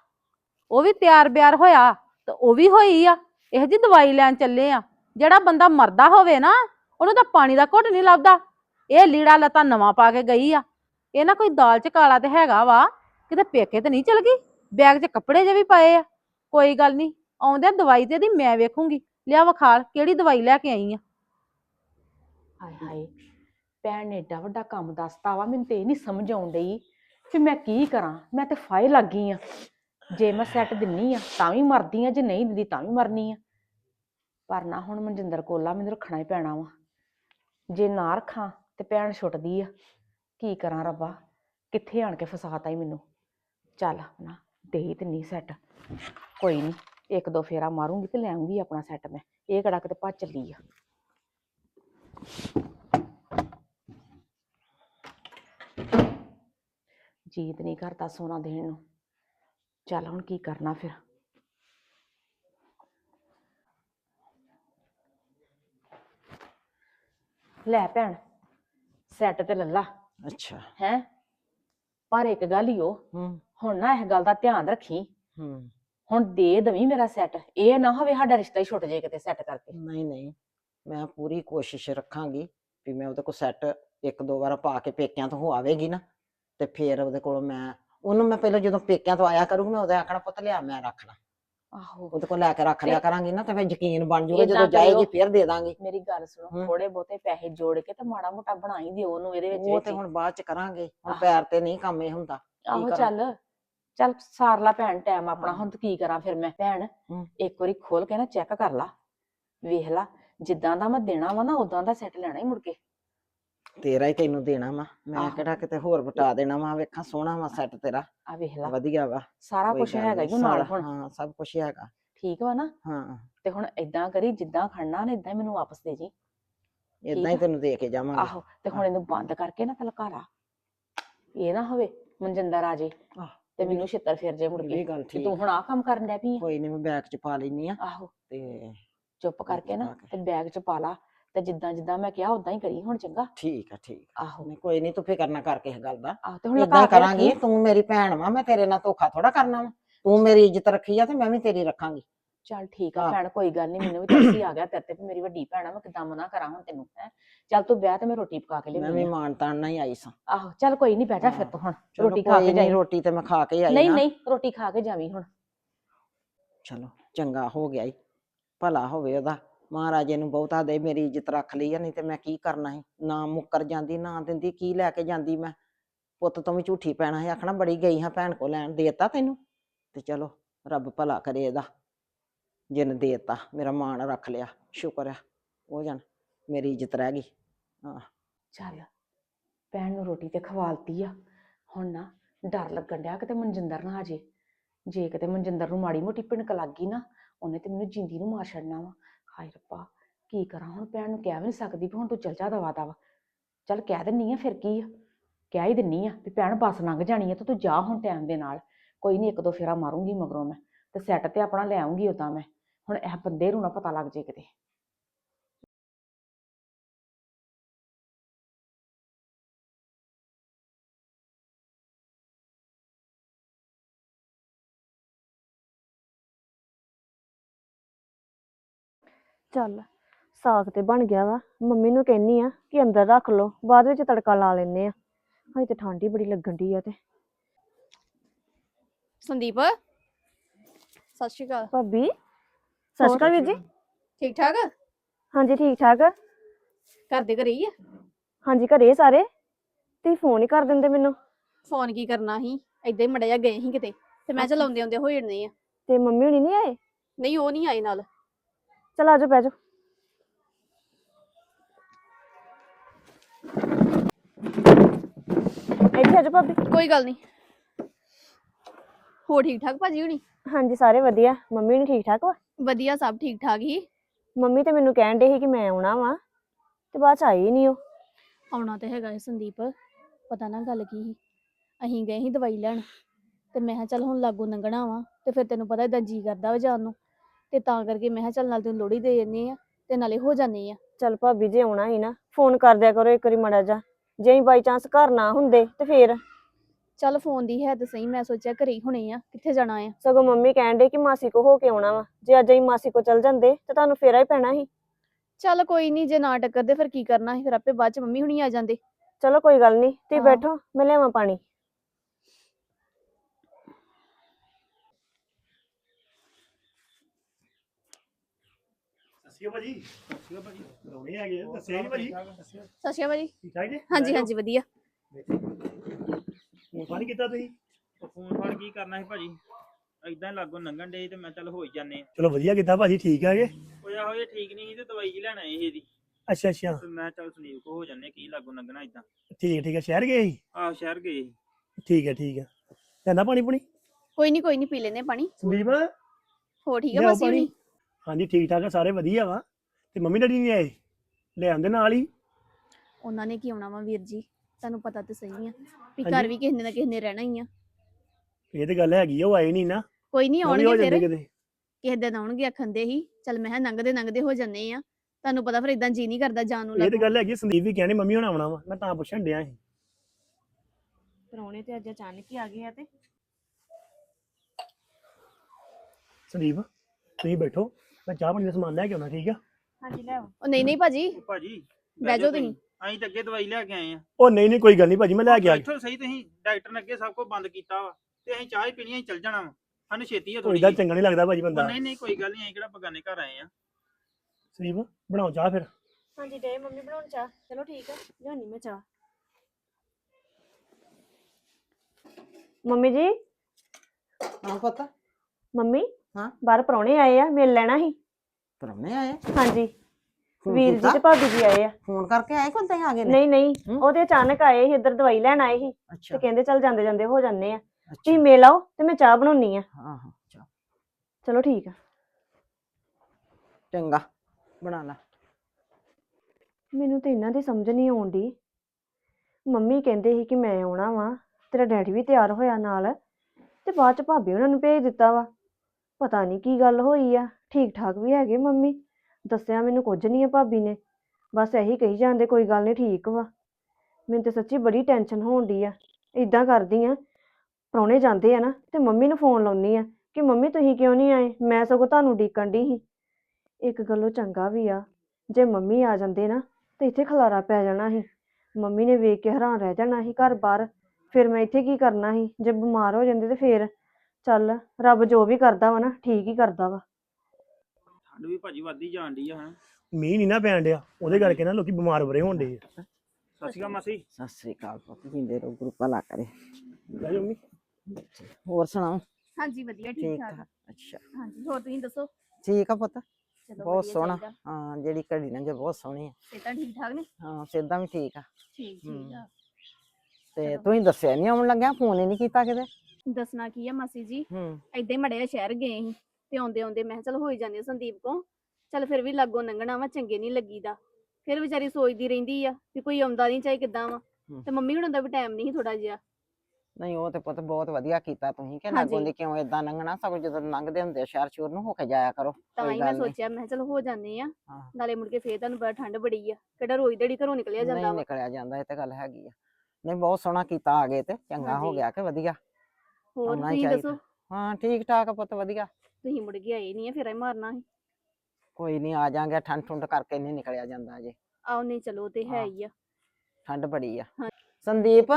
S3: ਉਹ ਵੀ ਤਿਆਰ ਬਿਆਰ ਹੋਇਆ ਤੇ ਉਹ ਵੀ ਹੋਈ ਆ। ਇਹੋ ਜੀ ਦਵਾਈ ਲੈਣ ਚੱਲੇ ਆ। ਜਿਹੜਾ ਬੰਦਾ ਮਰਦਾ ਹੋਵੇ ਨਾ ਉਹਨੂੰ ਤਾਂ ਪਾਣੀ ਦਾ ਘੁੱਟ ਨਹੀਂ ਲੱਭਦਾ। ਇਹ ਲੀੜਾ ਲੱਤਾ ਨਵਾਂ ਪਾ ਕੇ ਗਈ ਆ। ਇਹ ਨਾ ਕੋਈ ਦਾਲ ਚ ਕਾਲਾ ਤੇ ਹੈਗਾ ਵਾ ਕਿਤੇ ਪੇਕੇ ਤੇ ਨਹੀਂ ਚਲ ਗਈ? ਬੈਗ 'ਚ ਕੱਪੜੇ ਜੇ ਵੀ ਪਏ ਆ। ਕੋਈ ਗੱਲ ਨਹੀਂ ਆਉਂਦੇ ਦਵਾਈ ਤੇ ਦੀ ਮੈਂ ਵੇਖੂੰਗੀ। ਲਿਆ ਵਖਾਲ ਕਿਹੜੀ ਦਵਾਈ ਲੈ ਕੇ ਆਈ ਆ?
S6: ਹਾਏ ਹਾਏ, ਭੈਣ ਨੇ ਏਡਾ ਵੱਡਾ ਕੰਮ ਦੱਸਤਾ ਵਾ, ਮੈਨੂੰ ਤੇ ਇਹ ਨਹੀਂ ਸਮਝ ਆਉਣ ਡਈ ਕਿ ਮੈਂ ਕੀ ਕਰਾਂ, ਮੈਂ ਤੇ ਫਾਇ ਲੱਗ ਗਈ ਆ। ਜੇ ਮੈਂ ਸੈੱਟ ਦਿੰਨੀ ਆ, ਤਾਂ ਵੀ ਮਰਦੀ ਆ, ਜੇ ਨਹੀਂ ਦਿੰਦੀ ਤਾਂ ਵੀ ਮਰਨੀ ਆ। ਪਰ ਨਾ ਹੁਣ ਮਨਜਿੰਦਰ ਕੋਲਾ ਮੈਨੂੰ ਰੱਖਣਾ ਹੀ ਪੈਣਾ ਵਾ। ਜੇ ਨਾ ਰੱਖਾਂ, ਤੇ ਭੈਣ ਛੁੱਟਦੀ ਆ। ਕੀ ਕਰਾਂ ਰੱਬਾ, ਕਿੱਥੇ ਆਣ ਕੇ ਫਸਾਤਾ ਹੀ ਮੈਨੂੰ? ਚੱਲ ਨਾ ਦੇ ਤੇ ਨਹੀਂ ਸੈੱਟ ਕੋਈ ਨਹੀਂ ਇੱਕ ਦੋ ਫੇਰਾ ਮਾਰੂੰਗੀ ਤੇ ਲੈ ਆਉਂਗੀ ਆਪਣਾ ਸੈੱਟ ਮੈਂ। ਇਹ ਕਿਹੜਾ ਕਿਤੇ ਭੱਜ ਚੱਲੀ ਆ। ਜੀਤ ਨਹੀਂ ਕਰਦਾ ਸੋਨਾ ਦੇਣ ਨੂੰ। ਚੱਲ ਹੁਣ ਕੀ ਕਰਨਾ ਫਿਰ? ਲੈ ਭੈਣ ਸੈੱਟ ਤੇ ਲੱਲਾ।
S7: ਅੱਛਾ।
S6: ਹੈ? ਪਰ ਇੱਕ ਗੱਲ ਹੀ ਉਹ
S7: ਹੂੰ।
S6: ਹੁਣ ਨਾ ਇਹ ਗੱਲ ਦਾ ਧਿਆਨ ਰੱਖੀ।
S7: ਹੂੰ।
S6: ਹੁਣ ਦੇ ਦਵੀਂ ਮੇਰਾ ਸੈੱਟ ਇਹ ਨਾ ਹੋਵੇ ਸਾਡਾ ਰਿਸ਼ਤਾ ਹੀ ਛੁੱਟ ਜੇ ਕਿਤੇ ਸੈੱਟ ਕਰਕੇ
S7: ਨਹੀਂ ਨਹੀਂ ਮੈਂ ਪੂਰੀ ਕੋਸ਼ਿਸ਼ ਰੱਖਾਂਗੀ ਵੀ ਮੈਂ ਉਹਦੇ ਕੋਲ ਸੈੱਟ ਇੱਕ ਦੋ ਵਾਰ ਪਾ ਕੇ ਪੇਕਿਆਂ ਤੋਂ ਹੋ ਆਵੇਗੀ ਨਾ ਤੇ ਫੇਰ ਉਹਦੇ ਕੋਲ ਮੈਂ ਉਹਨੂੰ ਮੈਂ ਪਹਿਲਾਂ ਜਦੋਂ ਪੇਕਿਆਂ ਤੋਂ ਆਇਆ ਕਰੂੰਗੀ ਮੈਂ ਉਹਦੇ ਆਖਣਾ ਪੁੱਤ ਲਿਆ ਮੈਂ ਰੱਖਣਾ
S6: ਆਹੋ
S7: ਉਹਦੇ ਕੋਲ ਲੈ ਕੇ ਰੱਖ ਲਿਆ ਕਰਾਂਗੀ ਨਾ ਤੇ ਫਿਰ ਯਕੀਨ ਬਣ ਜਾਊਗਾ
S6: ਏਦਾਂ
S7: ਜਦੋਂ ਜਾਏਗੀ। ਫੇਰ ਦੇ ਦਾਂਗੀ
S6: ਮੇਰੀ ਗੱਲ ਸੁਣੋ
S7: ਹਮ।
S6: ਥੋੜੇ ਬਹੁਤੇ ਪੈਸੇ ਜੋੜ ਕੇ ਤੇ ਮਾੜਾ ਮੋਟਾ ਬਣਾ ਹੀ ਦਿਓ ਉਹਨੂੰ ਇਹਦੇ ਵਿੱਚ
S7: ਉਹ
S6: ਵਿੱਚ
S7: ਤੇ
S6: ਹੀ।
S7: ਹੁਣ ਬਾਅਦ ਚ ਕਰਾਂਗੇ ਹੁਣ
S6: ਆਹ।
S7: ਪੈਰ ਤੇ ਨਹੀਂ ਕੰਮ ਇਹ ਹੁੰਦਾ
S6: ਆਹੋ
S7: ਕਰਾਂ?
S6: ਚੱਲ ਚੱਲ ਸਾਰ ਲਾ ਭੈਣ ਟਾਈਮ ਆਪਣਾ। ਹੁਣ ਕੀ ਕਰਾਂ ਫਿਰ ਮੈਂ? ਭੈਣ
S7: ਹਮ।
S6: ਇੱਕ ਵਾਰੀ ਖੋਲ ਕੇ ਨਾ ਚੈੱਕ ਕਰ ਲਾ। ਵੇਖ ਲਾ ਜਿੱਦਾਂ ਦਾ ਮੈਂ ਦੇਣਾ ਵਾ ਨਾ ਉਦਾਂ ਦਾ ਸੈੱਟ ਲੈਣਾ ਹੀ ਮੁੜ ਕੇ।
S7: ਤੇਰਾ ਹੀ ਤੈਨੂੰ ਦੇਣਾ ਵਾ। ਮੈਂ
S6: ਆਹੋ।
S7: ਕਿਹੜਾ ਕਿਤੇ ਹੋਰ ਵਟਾ ਦੇਣਾ ਵਾ ਵੇਖਾਂ ਸੋਹਣਾ ਵਾ ਸੈੱਟ ਤੇਰਾ।
S6: ਆ ਵੇਖ ਲਾ।
S7: ਵਧੀਆ ਵਾ।
S6: ਸਾਰਾ
S7: ਕੋਈ
S6: ਕੁਝ
S7: ਗੱਲ
S6: ਹੈਗਾ
S7: ਨੀ,
S6: ਉਹ ਨਾਲ
S7: ਸਾਰਾ-
S6: ਹੁਣ।
S7: ਹਾਂ ਸਭ ਕੁਝ ਹੈਗਾ।
S6: ਠੀਕ ਵਾ ਨਾ?
S7: ਹਾਂ।
S6: ਤੇ ਹੁਣ ਏਦਾਂ ਕਰੀ ਜਿੱਦਾਂ ਖੜਨਾ ਨੇ ਹੀ ਮੈਨੂੰ ਵਾਪਸ ਦੇ ਜੀ।
S7: ਇਦਾਂ ਹੀ
S6: ਆ।
S7: ਤੈਨੂੰ ਦੇ ਕੇ ਜਾਵਾਂਗੇ।
S6: ਆਹੋ ਤੇ ਹੁਣ ਇਹਨੂੰ ਬੰਦ ਕਰਕੇ ਨਾ ਤਲਕਾਰਾ। ਇਹ ਨਾ ਹੋਵੇ ਮਨਜਿੰਦਰ ਆ ਜੇ।
S7: ਆਹ,
S6: ਤੇ ਮੈਨੂੰ ਛਿੱਤਰ ਫਿਰ ਜੇ ਮੁੜ ਕੇ
S7: ਗੱਲ
S6: ਤੇ
S7: ਠੀਕ।
S6: ਤੂੰ ਹੁਣ ਆ ਕੰਮ ਕਰਨ ਡੈ ਪਈ ਆਂ।
S7: ਕੋਈ ਨਹੀਂ ਮੈਂ ਬੈਗ ਚ ਪਾ ਲੈਣੀ ਆ।
S6: ਆਹੋ।
S7: ਤੇ
S6: ਚੁੱਪ ਕਰਕੇ ਨਾ। ਤੇ ਬੈਗ 'ਚ ਪਾ ਲਾ ਤੇ ਜਿੱਦਾਂ ਜਿੱਦਾਂ ਮੈਂ ਕਿਹਾ ਉਦਾਂ ਹੀ ਕਰੀ ਹੁਣ ਚੰਗਾ।
S7: ਠੀਕ ਆ ਠੀਕ
S6: ਆਹੋ।
S7: ਨਹੀਂ ਕੋਈ ਨਹੀਂ ਤੂੰ ਫਿਕਰ ਨਾ ਕਰ ਕਿਸੇ ਗੱਲ ਦਾ।
S6: ਆਹੋ ਤੇ ਹੁਣ
S7: ਇਦਾਂ
S6: ਲਗਾ ਕੇ
S7: ਕਰਾਂਗੀ
S6: ਰੱਖੀ।
S7: ਤੂੰ ਮੇਰੀ ਭੈਣ ਵਾ ਮੈਂ ਤੇਰੇ ਨਾਲ ਧੋਖਾ ਥੋੜਾ ਕਰਨਾ ਵਾ। ਤੂੰ ਮੇਰੀ ਇੱਜ਼ਤ ਰੱਖੀ ਆ ਤੇ ਮੈਂ ਵੀ ਤੇਰੀ ਰੱਖਾਂਗੀ।
S6: ਚੱਲ ਠੀਕ ਆ। ਭੈਣ ਕੋਈ ਗੱਲ ਨਹੀਂ ਮੈਨੂੰ ਵੀ ਤਰਸੀ ਆ ਗਿਆ ਤੇਰੇ ਤੇ ਵੀ ਮੇਰੀ ਵੱਡੀ ਭੈਣ ਆ ਮੈਂ ਕਿੱਦਾਂ ਮਨਾ ਕਰਾਂ ਹੁਣ ਤੈਨੂੰ ਹੈ। ਚੱਲ ਤੂੰ ਵਿਆਹ ਤੇ ਮੈਂ ਰੋਟੀ ਪਕਾ ਕੇ
S7: ਮੈਂ ਵੀ
S6: ਲਿਆਉਣੀ ਆ।
S7: ਮਾਨ ਤਾਨ ਨਾਲ ਹੀ ਆਈ ਸਾਂ।
S6: ਆਹੋ ਚੱਲ ਕੋਈ ਨਹੀਂ ਬੈਠਾ ਫਿਰ। ਤੂੰ ਹੁਣ
S7: ਚਲੋ
S6: ਰੋਟੀ ਖਾ
S7: ਕੋਈ
S6: ਕੇ ਜਾਈ।
S7: ਰੋਟੀ ਤੇ ਮੈਂ ਖਾ ਕੇ ਆਈ
S6: ਨਹੀਂ
S7: ਨਾ
S6: ਨਹੀਂ ਰੋਟੀ ਖਾ ਕੇ ਜਾਵੀਂ ਹੁਣ।
S7: ਚਲੋ ਚੰਗਾ ਹੋ ਗਿਆ ਈ। ਭਲਾ ਹੋਵੇ ਉਹਦਾ। ਮਹਾਰਾਜੇ ਨੂੰ ਬਹੁਤਾ ਦੇ ਮੇਰੀ ਇੱਜ਼ਤ ਰੱਖ ਲਈ ਆ ਨਹੀਂ ਤੇ ਮੈਂ ਕੀ ਕਰਨਾ ਸੀ ਨਾ ਮੁੱਕਰ ਜਾਂਦੀ ਨਾ ਦਿੰਦੀ ਕੀ ਲੈ ਕੇ ਜਾਂਦੀ ਮੈਂ? ਪੁੱਤ ਤੋਂ ਵੀ ਝੂਠੀ ਪੈਣਾ ਸੀ ਆਖਣਾ ਬੜੀ ਗਈ ਹਾਂ ਭੈਣ ਕੋ ਲੈਣ ਦੇਤਾ ਤੈਨੂੰ? ਤੇ ਚਲੋ ਰੱਬ ਭਲਾ ਕਰੇ ਇਹਦਾ। ਜਿਨ ਦੇਤਾ, ਮੇਰਾ ਮਾਣ ਰੱਖ ਲਿਆ, ਸ਼ੁਕਰ ਆ ਉਹ ਜਣ, ਮੇਰੀ ਇੱਜ਼ਤ ਰਹਿ ਗਈ, ਹਾਂ।
S6: ਚੱਲ, ਭੈਣ ਨੂੰ ਰੋਟੀ ਤੇ ਖਵਾਲਤੀ ਆ, ਹੁਣ ਨਾ ਡਰ ਲੱਗਣ ਡਿਆ ਕਿਤੇ ਮਨਜਿੰਦਰ ਨਾ ਆ ਜੇ ਜੇ ਕਿਤੇ ਮਨਜਿੰਦਰ ਨੂੰ ਮਾੜੀ ਮੋਟੀ ਭਿਣਕ ਲੱਗ ਗਈ ਨਾ, ਉਹਨੇ ਤੇ ਮੈਨੂੰ ਜਿੰਦੀ ਨੂੰ ਮਾਰ ਛੱਡਣਾ ਵਾ। ਹਾਏ ਰੱਬਾ, ਕੀ ਕਰਾਂ ਹੁਣ, ਭੈਣ ਨੂੰ ਕਹਿ ਵੀ ਨਹੀਂ ਸਕਦੀ ਵੀ ਹੁਣ ਤੂੰ ਚਲ ਜਾ ਦਵਾ ਦਵਾ। ਚੱਲ ਕਹਿ ਦਿੰਨੀ ਆ, ਫਿਰ ਕੀ ਆ? ਕਹਿ ਹੀ ਦਿੰਨੀ ਆ ਵੀ ਭੈਣ ਬੱਸ ਲੰਘ ਜਾਣੀ ਆ, ਤੇ ਤੂੰ ਜਾ ਹੁਣ ਟਾਈਮ ਦੇ ਨਾਲ। ਕੋਈ ਨਹੀਂ ਇੱਕ ਦੋ ਫੇਰਾ ਮਾਰੂੰਗੀ ਮਗਰੋਂ ਮੈਂ, ਤੇ ਸੈੱਟ ਤੇ ਆਪਣਾ ਲੈ ਆਉਂਗੀ ਉਦਾਂ ਮੈਂ। ਹੁਣ ਇਹ ਬੰਦੇ ਨੂੰ ਨਾ ਪਤਾ ਲੱਗ ਜੇ ਕਿਤੇ।
S8: ਚੱਲ ਸਾਗ ਤੇ ਬਣ ਗਿਆ ਵਾ। ਮੰਮੀ ਨੂੰ ਕਹਿੰਨੀ ਆ ਕਿ ਅੰਦਰ ਰੱਖ ਲਓ ਬਾਅਦ ਵਿੱਚ ਤੜਕਾ ਲਾ ਲੈਨੇ ਆ। ਹਜੇ ਤੇ ਠੰਡ ਹੀ ਬੜੀ ਲੱਗਣ ਦੀ ਆ ਤੇ।
S1: ਸੰਦੀਪ ਸਤਿ ਸ਼੍ਰੀ ਅਕਾਲ।
S8: ਭਾਬੀ? ਸਤਿ ਸ਼੍ਰੀ ਅਕਾਲ ਵੀਰ ਜੀ?
S1: ਠੀਕ ਠਾਕ?
S8: ਹਾਂਜੀ ਠੀਕ ਠਾਕ।
S1: ਘਰ ਦੇ ਘਰੇ ਹੀ ਆ?
S8: ਹਾਂਜੀ ਘਰੇ ਸਾਰੇ। ਤੁਸੀਂ ਫੋਨ ਹੀ ਕਰ ਦਿੰਦੇ ਮੈਨੂੰ।
S1: ਫੋਨ ਕੀ ਕਰਨਾ ਸੀ? ਏਦਾਂ ਹੀ ਮੜਿਆ ਗਏ ਸੀ ਕਿਤੇ। ਤੇ ਮੈਂ ਚਲ ਆਉਂਦੇ ਆਉਂਦੇ ਹੋ ਜਾਣੇ ਆ।
S8: ਤੇ ਮੰਮੀ ਹੁਣੀ ਨਹੀਂ ਆਏ?
S1: ਨਹੀਂ ਉਹ ਨਹੀਂ ਆਏ ਨਾਲ।
S8: ਚਲ ਆਜੋ ਬਹਿ ਜਾਓ। ਇੱਥੇ ਆਜੋ ਭਾਬੀ।
S1: ਕੋਈ ਗੱਲ ਨਹੀਂ। ਹੋ ਠੀਕ ਠਾਕ ਭਾਜੀ ਹੁਣੀ?
S8: ਹਾਂਜੀ ਸਾਰੇ ਵਧੀਆ। ਮੰਮੀ ਹੁਣੀ ਠੀਕ ਠਾਕ ਵਾ?
S1: ਵਧੀਆ ਸਭ ਠੀਕ ਠਾਕ ਹੀ?
S8: ਮੰਮੀ ਤੇ ਮੈਨੂੰ ਕਹਿਣ ਡੇ ਸੀ ਕਿ ਮੈਂ ਆਉਣਾ ਵਾ ਤੇ ਬਾਅਦ ਚ ਆਈ ਹੀ ਨਹੀਂ ਉਹ।
S1: ਆਉਣਾ ਤੇ ਹੈਗਾ ਸੀ ਸੰਦੀਪ ਪਤਾ ਨਾ ਗੱਲ ਕੀ ਸੀ। ਅਸੀਂ ਗਏ ਸੀ ਦਵਾਈ ਲੈਣ ਤੇ ਮੈਂ ਕਿਹਾ ਚੱਲ ਹੁਣ ਲਾਗੂ ਲੰਘਣਾ ਵਾ ਤੇ ਫਿਰ ਤੈਨੂੰ ਪਤਾ ਇਦਾਂ ਜੀ ਕਰਦਾ ਵਾ ਜਾਣ ਨੂੰ। ਤੇ ਤਾਂ ਕਰਕੇ ਮੈਂ ਕਿਹਾ ਚੱਲ ਨਾਲ ਤੈਨੂੰ ਲੋੜੀ ਦੇ ਜੰਨੇ ਆ ਤੇ ਨਾਲੇ ਹੋ ਜਾਂਦੇ ਆ।
S8: ਚਲ ਭਾਬੀ ਜੇ ਆਉਣਾ ਸੀ ਨਾ ਫੋਨ ਕਰ ਦਿਆ ਕਰੋ ਇੱਕ ਵਾਰੀ ਮੜਾ ਜਾ ਜੇ ਬਾਈ ਚਾਂਸ ਘਰ ਨਾ ਹੁੰਦੇ ਤੇ ਫੇਰ।
S1: ਚੱਲ ਫੋਨ ਦੀ ਹੈ ਤੇ ਸਹੀ ਮੈਂ ਸੋਚਿਆ ਘਰੇ ਹੀ ਹੁਣੇ ਆ ਕਿੱਥੇ ਜਾਣਾ ਆ?
S8: ਸਗੋਂ ਮੰਮੀ ਕਹਿਣ ਡੇ ਕਿ ਮਾਸੀ ਕੋ ਹੋ ਕੇ ਆਉਣਾ ਵਾ ਜੇ ਅੱਜ ਅਸੀਂ ਮਾਸੀ ਕੋ ਚਲ ਜਾਂਦੇ ਤੇ ਤੁਹਾਨੂੰ ਫੇਰਾ ਹੀ ਪੈਣਾ ਸੀ।
S1: ਚੱਲ ਕੋਈ ਨਹੀਂ ਜੇ ਨਾ ਟੱਕਰਦੇ ਫਿਰ ਕੀ ਕਰਨਾ ਸੀ ਫਿਰ ਆਪੇ ਬਾਅਦ ਚ ਮੰਮੀ ਹੁਣੀ ਆ ਜਾਂਦੇ।
S8: ਚਲੋ ਕੋਈ ਗੱਲ ਨਹੀਂ ਤੁਸੀਂ
S1: ਹਾਂ।
S8: ਬੈਠੋ ਮੈਂ ਲਿਆਵਾਂ ਪਾਣੀ।
S9: ਸਸਿਆ ਭਾਜੀ। ਸਸਿਆ ਭਾਜੀ। ਰੋਣੇ ਆ ਗਏ ਦੱਸਿਆ ਨਹੀਂ ਭਾਜੀ?
S1: ਸਤਿ ਸ਼੍ਰੀ ਅਕਾਲ ਭਾਜੀ।
S9: ਠੀਕ ਠਾਕ ਜੀ?
S1: ਹਾਂਜੀ ਹਾਂਜੀ ਵਧੀਆ।
S9: ਫੋਨ ਫਾਨ ਕੀਤਾ ਤੁਸੀਂ?
S2: ਫੋਨ ਫਾਨ ਕੀ ਕਰਨਾ ਸੀ ਭਾਜੀ? ਐਦਾਂ ਹੀ ਲਾਗੋਂ ਲੰਘਣ ਡੇ ਤੇ ਮੈਂ ਚੱਲ ਹੋ ਹੀ ਜਾਂਦੇ ਆ
S9: ਚਲੋ ਵਧੀਆ ਕੀਤਾ ਭਾਜੀ ਠੀਕ ਆ ਗਏ?
S2: ਉਹ ਆਹੋ ਇਹ ਠੀਕ ਨਹੀਂ ਸੀ ਤੇ ਦਵਾਈ ਜੀ ਲੈਣ ਆਏ ਸੀ ਇਹਦੀ।
S9: ਅੱਛਾ ਅੱਛਾ।
S2: ਤੇ ਮੈਂ ਚੱਲ ਸੁਨੀਲ ਕੋ ਹੋ ਜਾਂਦੇ ਕੀ ਲਾਗੋਂ ਲੰਘਣਾ ਇਦਾਂ
S9: ਠੀਕ ਹੈ ਠੀਕ ਹੈ ਸ਼ਹਿਰ ਗਏ ਸੀ?
S2: ਆਹ ਸ਼ਹਿਰ ਗਏ ਸੀ।
S9: ਠੀਕ ਹੈ ਠੀਕ ਹੈ ਲੈਂਦਾ ਪਾਣੀ ਪੁਣੀ?
S1: ਕੋਈ ਨਹੀਂ ਕੋਈ ਨਹੀਂ ਪੀ ਲੈਨੇ ਪਾਣੀ।
S9: ਸੰਦੀਪ?
S1: ਹੋ ਠੀਕ ਆ
S9: ਲਿਆਓ
S1: ਮਾਸੀ
S9: ਪਾਣੀ।
S1: ਹੁਣੀ
S9: ਹਾਂਜੀ ਠੀਕ ਠਾਕ ਆ ਸਾਰੇ ਵਧੀਆ ਵਾ। ਤੇ ਮੰਮੀ ਡੈਡੀ ਨਹੀਂ ਆਏ? ਲੈ ਆਂਦੇ ਨਾਲ ਹੀ?
S1: ਉਹਨਾਂ ਨੇ ਕੀ ਆਉਣਾ ਵਾ ਵੀਰ ਜੀ? ਤੁਹਾਨੂੰ ਪਤਾ ਤੇ ਸਹੀ ਆ ਵੀ
S9: ਹਾਂਜੀ।
S1: ਘਰ ਵੀ ਕਿਸੇ ਨੇ ਨਾ ਕਿਸੇ ਨੇ ਰਹਿਣਾ ਹੀ ਆ।
S9: ਇਹ ਤੇ ਗੱਲ ਹੈਗੀ ਆ ਉਹ ਆਏ ਨਹੀਂ ਨਾ।
S1: ਕੋਈ ਨਹੀਂ
S9: ਉਹ ਵੀ ਹੋ
S1: ਆਉਣਗੇ
S9: ਜਾਂਦੇ
S1: ਫਿਰ।
S9: ਕਿਤੇ।
S1: ਕਿਸੇ ਦਿਨ ਆਉਣਗੇ ਆਖਣ ਦੇ ਹੀ ਚੱਲ ਮੈਂ ਕਿਹਾ ਲੰਘਦੇ ਲੰਘਦੇ ਹੋ ਜੰਨੇ ਆ। ਤੁਹਾਨੂੰ ਪਤਾ ਫਿਰ ਇਦਾਂ ਜੀ ਨਹੀਂ ਕਰਦਾ ਜਾਣ ਨੂੰ
S9: ਇਹ ਤੇ ਗੱਲ ਹੈਗੀ ਆ, ਸੰਦੀਪ ਵੀ ਕਹਿੰਦੇ ਮੰਮੀ ਹੁਣ ਆਉਣਾ ਵਾ ਮੈਂ ਤਾਂ ਪੁੱਛਣ ਡਿਆ ਸੀ।
S8: ਪਰੌਣੇ ਤੇ ਅੱਜ ਅਚਾਨਕ ਹੀ ਆ ਗਏ ਆ ਤੇ।
S9: ਸੰਦੀਪ ਤੁਸੀਂ ਬੈਠੋ ਮੈਂ ਚਾਹ ਪਾਣੀ ਦਾ ਸਮਾਨ ਲੈ ਕੇ ਆਉਣਾ ਠੀਕ ਆ?
S8: ਹਾਂਜੀ ਲੈ ਆਓ।
S1: ਉਹ ਨਹੀਂ ਨਹੀਂ ਭਾਜੀ
S2: ਭਾਜੀ
S1: ਬਹਿ ਜਾਓ ਤੁਸੀਂ।
S2: ਅਸੀਂ ਤਾਂ ਅੱਗੇ ਦਵਾਈ ਲੈ ਕੇ ਆਏ ਆ।
S9: ਉਹ ਨਹੀਂ ਨਹੀਂ ਕੋਈ ਗੱਲ ਨਹੀਂ ਭਾਜੀ ਮੈਂ ਲੈ ਕੇ ਆ ਗਿਆ
S2: ਇੱਥੋਂ ਸਹੀ ਤੁਸੀਂ ਡਾਕਟਰ ਨੇ ਅੱਗੇ ਸਭ ਕੁਝ ਬੰਦ ਕੀਤਾ ਵਾ ਤੇ ਅਸੀਂ ਚਾਹ ਹੀ ਪੀਣੀ ਅਸੀਂ ਚੱਲ ਜਾਣਾ ਵਾ। ਸਾਨੂੰ ਛੇਤੀ ਆ
S9: ਕੋਈ
S2: ਥੋੜੀ
S9: ਦਾ ਚੰਗਾ ਨਹੀਂ ਲੱਗਦਾ ਭਾਜੀ ਬੰਦਾ।
S2: ਨਹੀਂ ਨਹੀਂ ਕੋਈ ਗੱਲ ਨਹੀਂ ਅਸੀਂ ਕਿਹੜਾ ਬਗਾਨੇ ਘਰ ਆਏ ਆ।
S9: ਸੰਦੀਪ ਬਣਾਓ ਚਾਹ ਫਿਰ।
S8: ਹਾਂਜੀ ਡੇ ਮੰਮੀ ਬਣਾਉਣ ਚਾਹ। ਚਲੋ ਠੀਕ ਆ ਲਿਆਉਣੀ ਮੈਂ ਚਾਹ। ਮੰਮੀ ਜੀ?
S7: ਹਾਂ ਪੁੱਤ।
S8: ਮੰਮੀ?
S7: ਹਾਂ?
S8: ਬਾਹਰ ਪਰੌਣੇ ਆਏ ਆ ਮਿਲ ਲੈਣਾ ਸੀ।
S7: ਪਰਮਨੇ ਆਏ?
S8: ਹਾਂਜੀ। ਵੀਰ ਜੀ? ਤੇ ਭਾਬੀ ਜੀ ਆਏ ਆ।
S7: ਫੋਨ ਕਰਕੇ ਆਏ ਕੋਲ ਤਾਂ ਆ ਗਏ ਨੇ?
S8: ਨਹੀਂ ਨਹੀਂ
S7: ਹਮ?
S8: ਉਹ ਤੇ ਅਚਾਨਕ ਆਏ ਸੀ ਇੱਧਰ ਦਵਾਈ ਲੈਣ ਆਏ ਸੀ। ਤੇ ਕਹਿੰਦੇ ਚੱਲ ਜਾਂਦੇ ਜਾਂਦੇ ਹੋ ਜਾਂਦੇ ਆ।
S7: ਅੱਛਾ।
S8: ਤੁਸੀਂ ਮਿਲ ਆਓ ਤੇ ਮੈਂ ਚਾਹ ਬਣਾਉਣੀ ਆ।
S7: ਹਾਂ ਹਾਂ ਚਲ
S8: ਚਲੋ ਠੀਕ ਆ।
S7: ਚੰਗਾ ਬਣਾ ਲਾ।
S8: ਮੈਨੂੰ ਤੇ ਇਹਨਾਂ ਦੀ ਸਮਝ ਨਹੀਂ ਆਉਂਦੀ ਮੰਮੀ ਕਹਿੰਦੇ ਸੀ ਕਿ ਮੈਂ ਆਉਣਾ ਵਾਂ ਤੇਰਾ ਡੈਡੀ ਵੀ ਤਿਆਰ ਹੋਇਆ ਨਾਲ ਤੇ ਬਾਅਦ ਚ ਭਾਬੀ ਉਹਨਾਂ ਨੂੰ ਭੇਜ ਦਿੱਤਾ ਵਾ। ਪਤਾ ਨਹੀਂ ਕੀ ਗੱਲ ਹੋਈ ਆ ਠੀਕ ਠਾਕ ਵੀ ਹੈਗੇ ਮੰਮੀ। ਦੱਸਿਆ ਮੈਨੂੰ ਕੁਝ ਨਹੀਂ ਆ ਭਾਬੀ ਨੇ। ਬਸ ਇਹੀ ਕਹੀ ਜਾਂਦੇ ਕੋਈ ਗੱਲ ਨਹੀਂ, ਠੀਕ ਵਾ। ਮੈਨੂੰ ਤੇ ਸੱਚੀ ਬੜੀ ਟੈਨਸ਼ਨ ਹੋਣ ਡਈ ਆ। ਇਦਾਂ ਕਰਦੀ ਆ, ਪ੍ਰਾਹੁਣੇ ਜਾਂਦੇ ਆ ਨਾ, ਤੇ ਮੰਮੀ ਨੂੰ ਫੋਨ ਲਾਉਣੀ ਆ ਕਿ ਮੰਮੀ ਤੁਸੀਂ ਕਿਉਂ ਨਹੀਂ ਆਏ? ਮੈਂ ਸਗੋਂ ਤੁਹਾਨੂੰ ਡੀਕਣ ਡਈ ਸੀ। ਇੱਕ ਗੱਲੋਂ ਚੰਗਾ ਵੀ ਆ, ਜੇ ਮੰਮੀ ਆ ਜਾਂਦੇ ਨਾ, ਤੇ ਇੱਥੇ ਖਲਾਰਾ ਪੈ ਜਾਣਾ ਸੀ। ਮੰਮੀ ਨੇ ਵੇਖ ਕੇ ਹੈਰਾਨ ਰਹਿ ਜਾਣਾ ਸੀ ਘਰ ਬਾਹਰ। ਫਿਰ ਮੈਂ ਇੱਥੇ ਕੀ ਕਰਨਾ ਸੀ? ਜੇ ਬਿਮਾਰ ਹੋ ਜਾਂਦੇ ਤੇ ਫੇਰ ਚੱਲ, ਰੱਬ ਜੋ ਵੀ ਕਰਦਾ ਵਾ ਨਾ, ਠੀਕ ਹੀ ਕਰਦਾ ਵਾ।
S2: ਠੰਡ ਵੀ ਭਾਜੀ ਵੱਧਦੀ ਜਾਣ ਡਈ ਆ ਹਾਂ।
S9: ਮੀਂਹ ਨਹੀਂ ਨਾ ਪੈਣ ਡਿਆ ਉਹਦੇ ਕਰਕੇ ਨਾ ਲੋਕੀ ਬਿਮਾਰ ਬਰੇ ਹੋਣ ਡੇ
S2: ਸਤਿ ਸ਼੍ਰੀ ਅਕਾਲ ਮਾਸੀ।
S7: ਸਤਿ ਸ੍ਰੀ ਅਕਾਲ ਪੁੱਤ ਜਿੰਦੇ ਰਹੋ ਗੁਰੂ ਭਲਾ ਕਰੇ।
S9: ਲੈ ਜਾਓ ਮੰਮੀ।
S7: ਹੋਰ ਸੁਣਾਓ?
S1: ਹਾਂਜੀ ਵਧੀਆ ਠੀਕ
S7: ਠੀਕ ਅੱਛਾ।
S1: ਹਾਂਜੀ ਹੋਰ ਤੁਸੀਂ ਦੱਸੋ?
S7: ਠੀਕ ਆ ਪੁੱਤ
S1: ਚਲੋ
S7: ਬਹੁਤ
S1: ਵਧੀਆ
S7: ਸੋਹਣਾ।
S1: ਚਾਹੀਦਾ।
S7: ਹਾਂ ਜਿਹੜੀ ਘੜੀ ਨਾ ਜੇ ਬਹੁਤ ਸੋਹਣੀ ਆ।
S1: ਸਿਹਤਾਂ ਠੀਕ ਠਾਕ ਨੇ?
S7: ਹਾਂ ਸਿੱਧਾ ਵੀ ਠੀਕ ਆ।
S1: ਠੀਕ। ਠੀਕ ਆ।
S7: ਤੇ
S1: ਚਲੋ।
S7: ਤੁਸੀਂ ਦੱਸਿਆ ਨਹੀਂ ਆਉਣ ਲੱਗਿਆ ਫੋਨ ਹੀ ਨਹੀਂ ਕੀਤਾ ਕਿਤੇ?
S1: ਦੱਸਣਾ ਕੀ ਆ ਮਾਸੀ ਜੀ?
S7: ਹੂੰ।
S1: ਏਦਾਂ ਹੀ ਮੜਿਆ ਸ਼ਹਿਰ ਗਏ ਸੀ। ਤੇ ਆਉਂਦੇ ਆਉਂਦੇ ਮੈਂ ਚਲ ਹੋਈ ਜਾਂਦੇ ਆ ਸੰਦੀਪ ਕੋ ਚਲ ਫਿਰ ਵੀ ਲਾਗੋਂ ਲੰਘਣਾ ਵਾ ਚੰਗੇ ਨਹੀਂ ਲੱਗੀਦਾ ਫਿਰ ਵਿਚਾਰੀ ਸੋਚਦੀ ਰਹਿੰਦੀ ਆ ਵੀ ਕੋਈ ਆਉਂਦਾ ਨਹੀਂ ਚਾਹੇ ਕਿੱਦਾਂ ਵਾ। ਤੇ ਮੰਮੀ ਹੁਣਾਂ ਦਾ ਵੀ ਟਾਈਮ ਨਹੀਂ ਥੋੜਾ ਜਿਹਾ
S7: ਨਹੀਂ ਉਹ ਤੇ ਪੁੱਤ ਬਹੁਤ ਵਧੀਆ ਕੀਤਾ ਤੁਸੀਂ ਕਿ। ਲਾਗੋਂ ਦੀ ਕਿਉਂ ਇਦਾਂ ਲੰਘਣਾ ਸਗੋਂ ਜਦੋਂ ਲੰਘਦੇ ਹੁੰਦੇ ਆ ਸ਼ਹਿਰ ਸ਼ੂਰ ਨੂੰ ਹੋ ਕੇ ਜਾਇਆ ਕਰੋ
S1: ਤਾਂ ਹੀ ਮੈਂ। ਸੋਚਿਆ ਮੈਂ ਚਲ ਹੋ ਜਾਂਦੇ ਆ। ਨਾਲੇ ਮੁੜ ਕੇ ਫੇਰ ਤੁਹਾਨੂੰ ਬੜਾ ਠੰਡ ਬੜੀ ਆ ਕਿਹੜਾ ਰੋਜ਼ ਦੜੀ ਘਰੋਂ ਨਿਕਲਿਆ ਜਾਂਦਾ
S7: ਨਹੀਂ ਨਿਕਲਿਆ ਜਾਂਦਾ ਇਹ ਤਾਂ ਗੱਲ ਹੈਗੀ ਆ ਨਹੀਂ ਬਹੁਤ ਸੋਹਣਾ ਕੀਤਾ ਆ ਗਏ ਤੇ ਚੰਗਾ ਹੋ। ਗਿਆ ਕਿ ਵਧੀਆ
S1: ਹੋਰ ਤੁਸੀਂ
S7: ਚਾਹੀਦਾ।
S1: ਦੱਸੋ
S7: ਹਾਂ ਠੀਕ ਠਾਕ ਆ ਪੁੱਤ ਵਧੀਆ।
S1: ਤੁਸੀਂ ਮੁੜ ਕੇ ਆਏ ਨਹੀਂ ਆ ਫੇਰ ਹੀ ਮਾਰਨਾ ਸੀ।
S7: ਕੋਈ ਨਹੀਂ ਆ ਜਾਾਂਗੇ ਠੰਡ ਠੁੰਡ ਕਰਕੇ ਨਹੀਂ ਨਿਕਲਿਆ ਜਾਂਦਾ ਅਜੇ
S1: ਆਓ ਨਹੀਂ ਚਲੋ ਤੇ ਹੈ
S7: ਹਾਂ।
S1: ਹੀ ਆ।
S7: ਠੰਡ ਬੜੀ ਆ।
S1: ਹਾਂ।
S7: ਸੰਦੀਪ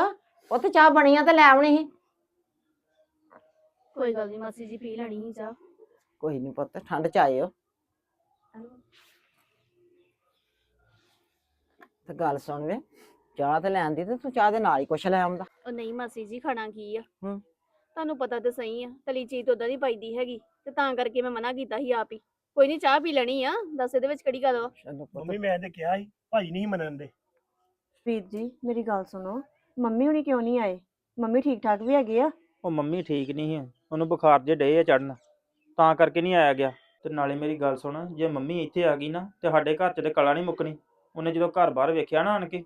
S7: ਉਹ ਤੇ ਚਾਹ ਬਣੀ ਆ ਤੇ ਲੈ ਆਉਣੀ ਸੀ?
S1: ਕੋਈ ਗੱਲ ਨਹੀਂ ਮਾਸੀ ਜੀ ਪੀ ਲੈਣੀ ਸੀ ਚਾਹ।
S7: ਕੋਈ ਨਹੀਂ ਪੁੱਤ ਠੰਡ ਚ ਆਏ ਹੋ ਤੇ ਗੱਲ ਸੁਣ ਵੇ ਚਾਹ ਤੇ ਲੈਣ ਦੀ ਤੇ ਤੂੰ ਚਾਹ ਦੇ ਨਾਲ ਹੀ ਕੁਛ ਲੈ ਆਉਂਦਾ।
S1: ਉਹ ਨਹੀਂ ਮਾਸੀ ਜੀ ਖਾਣਾ ਕੀ ਆ?
S7: ਹਮ।
S1: ਤੁਹਾਨੂੰ ਪਤਾ ਤੇ ਸਹੀ ਆ ਤਲੀ ਚੀਜ਼ ਤਾਂ ਉਦਾਂ ਦੀ ਪਾਈਦੀ ਹੈਗੀ ਤੇ ਤਾਂ ਕਰਕੇ ਮੈਂ ਮਨਾ ਕੀਤਾ ਸੀ ਆਪ ਹੀ। ਕੋਈ ਨਹੀਂ ਚਾਹ ਪੀ ਲੈਣੀ ਆ ਦੱਸ ਇਹਦੇ ਵਿੱਚ ਕਿਹੜੀ ਗੱਲ ਵਾ?
S7: ਚਲੋ
S9: ਮੰਮੀ ਮੈਂ ਤੇ ਕਿਹਾ ਸੀ ਭਾਜੀ ਨਹੀਂ ਮੰਨਣ ਦੇ।
S8: ਵੀਰ ਜੀ ਮੇਰੀ ਗੱਲ ਸੁਣੋ ਮੰਮੀ ਹੁਣੀ ਕਿਉਂ ਨਹੀਂ ਆਏ? ਮੰਮੀ ਠੀਕ ਠਾਕ ਵੀ ਹੈਗੇ ਆ?
S2: ਉਹ ਮੰਮੀ ਠੀਕ ਨਹੀਂ ਹੈ ਉਹਨੂੰ ਬੁਖਾਰ ਜੇ ਡੇ ਆ ਚੜਨ ਤਾਂ ਕਰਕੇ ਨਹੀਂ ਆਇਆ ਗਿਆ। ਤੇ ਨਾਲੇ ਮੇਰੀ ਗੱਲ ਸੁਣ ਜੇ ਮੰਮੀ ਇੱਥੇ ਆ ਗਈ ਨਾ ਤੇ ਸਾਡੇ ਘਰ 'ਚ ਤੇ ਕਲਾ ਨਹੀਂ ਮੁੱਕਣੀ ਉਹਨੇ ਜਦੋਂ ਘਰ ਬਾਹਰ ਵੇਖਿਆ ਨਾ ਆਣ ਕੇ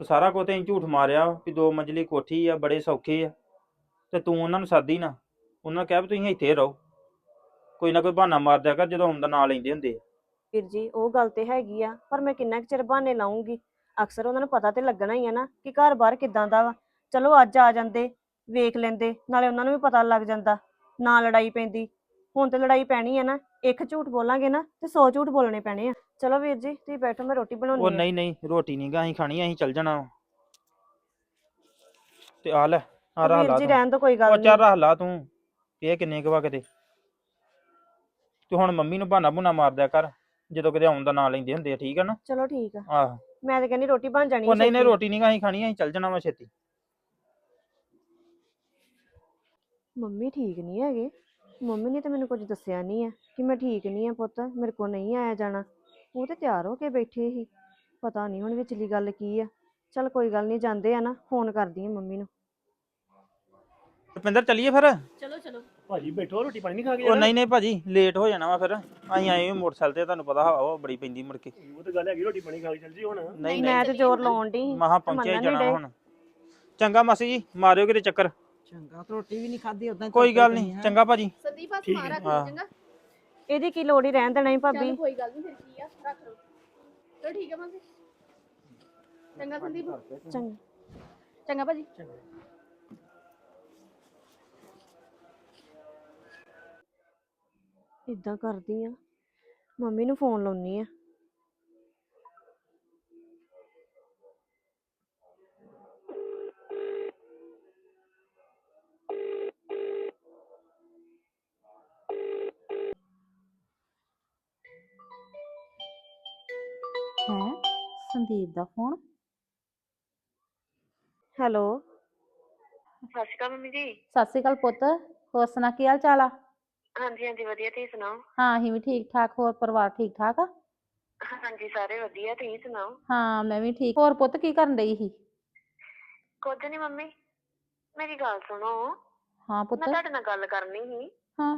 S2: ਤੇ ਸਾਰਾ ਕੁਝ ਤੇ ਝੂਠ ਮਾਰਿਆ ਵੀ ਦੋ ਮੰਜ਼ਲੀ ਕੋਠੀ ਆ ਬੜੇ ਸੌਖੇ ਆ। ਤੇ ਤੂੰ ਉਹਨਾਂ ਨੂੰ ਸਾਦੀ ਨਾ। ਉਹਨਾਂ ਕਿਹਾ ਵੀ ਤੁਸੀਂ ਇੱਥੇ ਰਹੋ। ਕੋਈ ਨਾ ਕੋਈ ਬਹਾਨਾ ਮਾਰ ਦਿਆ ਕਰ ਜਦੋਂ ਆਉਂਦਾ ਨਾਂ ਲੈਂਦੇ ਹੁੰਦੇ ਆ।
S8: ਵੀਰ ਜੀ ਉਹ ਗੱਲ ਤੇ ਹੈਗੀ ਆ ਪਰ ਮੈਂ ਕਿੰਨਾ ਕੁ ਚਿਰ ਬਹਾਨੇ ਲਾਉਂਗੀ ਅਕਸਰ ਉਹਨਾਂ ਨੂੰ ਪਤਾ ਤੇ ਲੱਗਣਾ ਹੀ ਆ ਨਾ ਕਿ ਘਰ ਬਾਹਰ ਕਿਦਾਂ ਦਾ ਵਾ। ਚਲੋ ਅੱਜ ਆ ਜਾਂਦੇ ਵੇਖ ਲੈਂਦੇ ਨਾਲੇ ਉਹਨਾਂ ਨੂੰ ਵੀ ਪਤਾ ਲੱਗ ਜਾਂਦਾ। ਨਾ ਲੜਾਈ ਪੈਂਦੀ। ਹੁਣ ਤੇ ਲੜਾਈ ਪੈਣੀ ਆ ਨਾ ਇੱਕ ਝੂਠ ਬੋਲਾਂਗੇ ਨਾ ਤੇ 100 ਝੂਠ ਬੋਲਣੇ ਪੈਣੇ ਆ। ਚਲੋ ਵੀਰ ਜੀ ਤੁਸੀਂ ਬੈਠੋ ਮੈਂ ਰੋਟੀ ਬਣਾਉਣੀ
S2: ਉਹ
S8: ਆ।
S2: ਨਹੀਂ ਨਹੀਂ ਰੋਟੀ ਨਹੀਂ ਗਾ ਅਸੀਂ ਖਾਣੀ ਅਸੀਂ ਚੱਲ ਜਾਣਾ ਵਾ। ਤੇ ਆ ਲੈ। ਆ ਰੱਖ
S8: ਵੀਰ
S2: ਲਾ
S8: ਜੀ
S2: ਤੂੰ।
S8: ਰਹਿਣ ਤੋਂ ਕੋਈ
S2: ਉਹ
S8: ਗੱਲ
S2: ਚੱਲ
S8: ਨਹੀਂ।
S2: ਰੱਖ ਲਾ ਤੂੰ। ਇਹ ਕਿੰਨੇ ਕੁ ਵਾ ਕਿਤੇ ਤੂੰ ਹੁਣ ਮੰਮੀ ਨੂੰ ਬਹਾਨਾ ਬੁਨਾ ਮਾਰ ਦਿਆ ਕਰ। ਜਦੋਂ ਕਿਤੇ ਆਉਣ ਦਾ ਨਾਂ ਲੈਂਦੇ ਹੁੰਦੇ ਆ ਠੀਕ ਆ ਨਾ?
S10: ਚਲੋ ਠੀਕ ਆ।
S2: ਆਹ।
S10: ਮੈਂ ਤਾਂ ਕਹਿੰਦੀ ਰੋਟੀ ਬਣ ਜਾਣੀ
S2: ਉਹ ਨਹੀਂ ਨਹੀਂ
S10: ਛੇਤੀ।
S2: ਰੋਟੀ ਨਹੀਂ ਅਸੀਂ ਖਾਣੀ ਅਸੀਂ ਚੱਲ ਜਾਣਾ ਵਾ ਛੇਤੀ।
S10: ਮੰਮੀ ਠੀਕ ਨਹੀਂ ਹੈਗੇ। ਮੰਮੀ ਨੇ ਤਾਂ ਮੈਨੂੰ ਕੁਝ ਦੱਸਿਆ ਨਹੀਂ ਆ ਕਿ ਮੈਂ ਠੀਕ ਨਹੀਂ ਆ ਪੁੱਤ ਮੇਰੇ ਕੋਲ ਨਹੀਂ ਆਇਆ ਜਾਣਾ। ਉਹ ਤੇ ਤਿਆਰ ਹੋ ਕੇ ਬੈਠੇ ਸੀ। ਪਤਾ ਨਹੀਂ ਹੁਣ ਵਿਚਲੀ ਗੱਲ ਕੀ ਆ। ਚਲ ਕੋਈ ਗੱਲ ਨਹੀਂ ਜਾਂਦੇ ਆ ਨਾ ਫੋਨ ਕਰਦੀ ਆ ਮੰਮੀ ਨੂੰ।
S2: ਰੁਪਿੰਦਰ ਚੱਲੀਏ ਫਿਰ?
S8: ਚਲੋ ਚਲੋ।
S9: ਭਾਜੀ ਬੈਠੋ ਰੋਟੀ ਪਾਣੀ ਨਹੀਂ ਖਾ ਕੇ
S2: ਉਹ? ਨਹੀਂ ਨਹੀਂ ਭਾਜੀ ਲੇਟ ਹੋ ਜਾਣਾ ਵਾ ਫਿਰ। ਅਸੀਂ ਆਏ ਹੋਏ ਮੋਟਰਸਾਈਕਲ ਤੇ ਤੁਹਾਨੂੰ ਪਤਾ ਹਵਾ ਵਾ ਬੜੀ ਪੈਂਦੀ ਮੁੜ ਕੇ।
S9: ਉਹ ਤਾਂ ਗੱਲ ਹੈਗੀ ਰੋਟੀ ਪਾਣੀ ਖਾ ਕੇ ਚੱਲ ਜੀ ਹੁਣ।
S2: ਨਹੀਂ
S10: ਮੈਂ ਤੇ ਜ਼ੋਰ ਲਾਉਣ ਦੀ
S2: ਮਹਾ ਪਹੁੰਚਿਆ ਹੀ ਜਾਣਾ। ਹੁਣ। ਚੰਗਾ ਮਾਸੀ ਜੀ ਮਾਰਿਓ ਕਿਤੇ ਚੱਕਰ।
S7: ਚੰਗਾ ਤੇ ਰੋਟੀ ਵੀ ਨਹੀਂ ਖਾਧੀ ਉਦਾਂ
S2: ਕੋਈ ਗੱਲ ਨਹੀਂ ਚੰਗਾ ਭਾਜੀ।
S8: ਸੰਦੀਪ ਹੱਥ ਮਾਰ
S9: ਹੈ।
S8: ਰੱਖ
S2: ਹਾਂ।
S8: ਲਈ ਚੰਗਾ।
S10: ਇਹਦੀ ਕੀ ਲੋੜ ਹੀ ਰਹਿਣ ਦੇਣਾ
S8: ਚੱਲ
S10: ਭਾਬੀ।
S8: ਕੋਈ ਗੱਲ ਨਹੀਂ ਫਿਰ ਕੀ ਆ ਰੱਖ ਲਓ। ਚਲੋ ਠੀਕ ਹੈ ਮਾਸੀ। ਚੰਗਾ ਸੰਦੀਪ।
S10: ਚੰਗਾ।
S8: ਚੰਗਾ ਭਾਜੀ।
S10: ਇਦਾਂ ਕਰਦੀ ਆ। ਮੰਮੀ ਨੂੰ ਫੋਨ ਲਾਉਣੀ ਆ।
S3: ਹੈ? ਸੰਦੀਪ ਦਾ ਫੋਨ?
S10: ਹੈਲੋ।
S4: ਸਤਿ ਸ਼੍ਰੀ ਅਕਾਲ ਮੰਮੀ ਜੀ।
S3: ਸਤਿ ਸ਼੍ਰੀ ਅਕਾਲ ਪੁੱਤ ਹੋਰ ਸੁਣਾ ਕੀ ਹਾਲ ਚਾਲ ਆ?
S4: ਹਾਂਜੀ ਹਾਂਜੀ ਵਧੀਆ ਤੁਸੀਂ ਸੁਣਾਓ?
S3: ਹਾਂ ਅਸੀਂ ਵੀ ਠੀਕ ਠਾਕ ਹੋਰ ਪਰਿਵਾਰ ਠੀਕ ਠਾਕ ਆ?
S4: ਹਾਂਜੀ ਸਾਰੇ ਵਧੀਆ ਤੁਸੀਂ ਸੁਣਾਓ?
S3: ਹਾਂ ਮੈਂ ਵੀ ਠੀਕ ਹੋਰ ਪੁੱਤ ਕੀ ਕਰਨ ਡਈ ਸੀ?
S4: ਕੁਝ ਨਹੀਂ ਮੰਮੀ ਮੇਰੀ ਗੱਲ ਸੁਣੋ।
S3: ਹਾਂ ਪੁੱਤ।
S4: ਮੈਂ ਤੁਹਾਡੇ ਨਾਲ ਗੱਲ ਕਰਨੀ ਸੀ।
S3: ਹਾਂ।